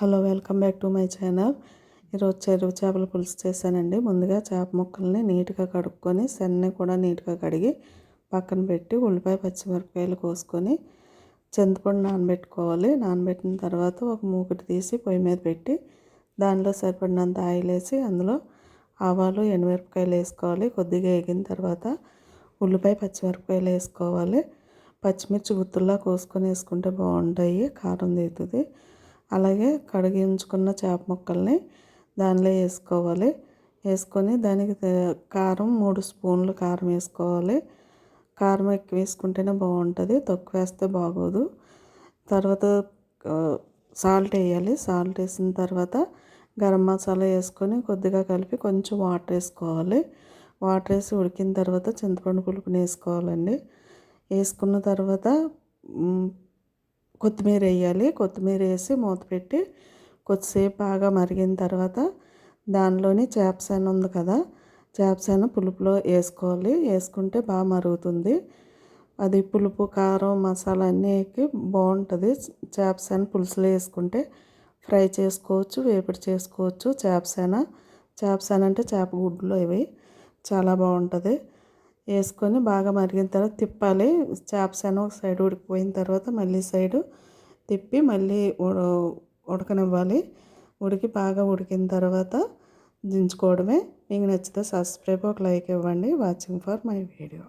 Hello welcome back to my channel. ఈరోజు చెరువు చేపల పులుసు చేశానండి. ముందుగా చేప ముక్కల్ని నీట్గా కడుక్కొని సన్ని కూడా నీట్గా కడిగి పక్కన పెట్టి ఉల్లిపాయ పచ్చిమిరపకాయలు కోసుకొని చింతపండు నానబెట్టుకోవాలి. నానబెట్టిన తర్వాత ఒక మూకుటి తీసి పొయ్యి మీద పెట్టి దానిలో సరిపడినంత ఆయిల్ వేసి అందులో ఆవాలు ఎండుమిరపకాయలు వేసుకోవాలి. కొద్దిగా ఎగిన తర్వాత ఉల్లిపాయ పచ్చిమిరపకాయలు వేసుకోవాలి. పచ్చిమిర్చి గుత్తుల్లా కోసుకొని వేసుకుంటే బాగుంటాయి. కారం తీరుతుంది అలాగే కడిగి ఉంచుకున్న చేప ముక్కల్ని దానిలో వేసుకోవాలి. వేసుకొని దానికి కారం మూడు స్పూన్లు కారం వేసుకోవాలి. కారం ఎక్కువ వేసుకుంటేనే బాగుంటుంది. తక్కువ వేస్తే బాగోదు. తర్వాత సాల్ట్ వేయాలి. సాల్ట్ వేసిన తర్వాత గరం మసాలా వేసుకొని కొద్దిగా కలిపి కొంచెం వాటర్ వేసుకోవాలి. వాటర్ వేసి ఉడికిన తర్వాత చింతపండు పులుపుని వేసుకోవాలండి. వేసుకున్న తర్వాత కొత్తిమీర వేయాలి. కొత్తిమీర వేసి మూత పెట్టి కొద్దిసేపు బాగా మరిగిన తర్వాత దానిలోని చేపసేన ఉంది కదా చేపసేన పులుపులో వేసుకోవాలి. వేసుకుంటే బాగా మరుగుతుంది. అది పులుపు కారం మసాలా అన్నీ ఎక్కి బాగుంటుంది. చేపసేన పులుసులో వేసుకుంటే ఫ్రై చేసుకోవచ్చు వేపుడు చేసుకోవచ్చు. చేపసేన చేపసేన అంటే చేప గుడ్లు ఇవి చాలా బాగుంటుంది. వేసుకొని బాగా మరిగిన తర్వాత తిప్పాలి. చేపసేన ఒక సైడ్ ఉడికిపోయిన తర్వాత మళ్ళీ సైడు తిప్పి మళ్ళీ ఉడకనివ్వాలి. ఉడికి బాగా ఉడికిన తర్వాత దించుకోవడమే. మీకు నచ్చితే సబ్స్క్రైబ్ ఒక లైక్ ఇవ్వండి. Watching for my video.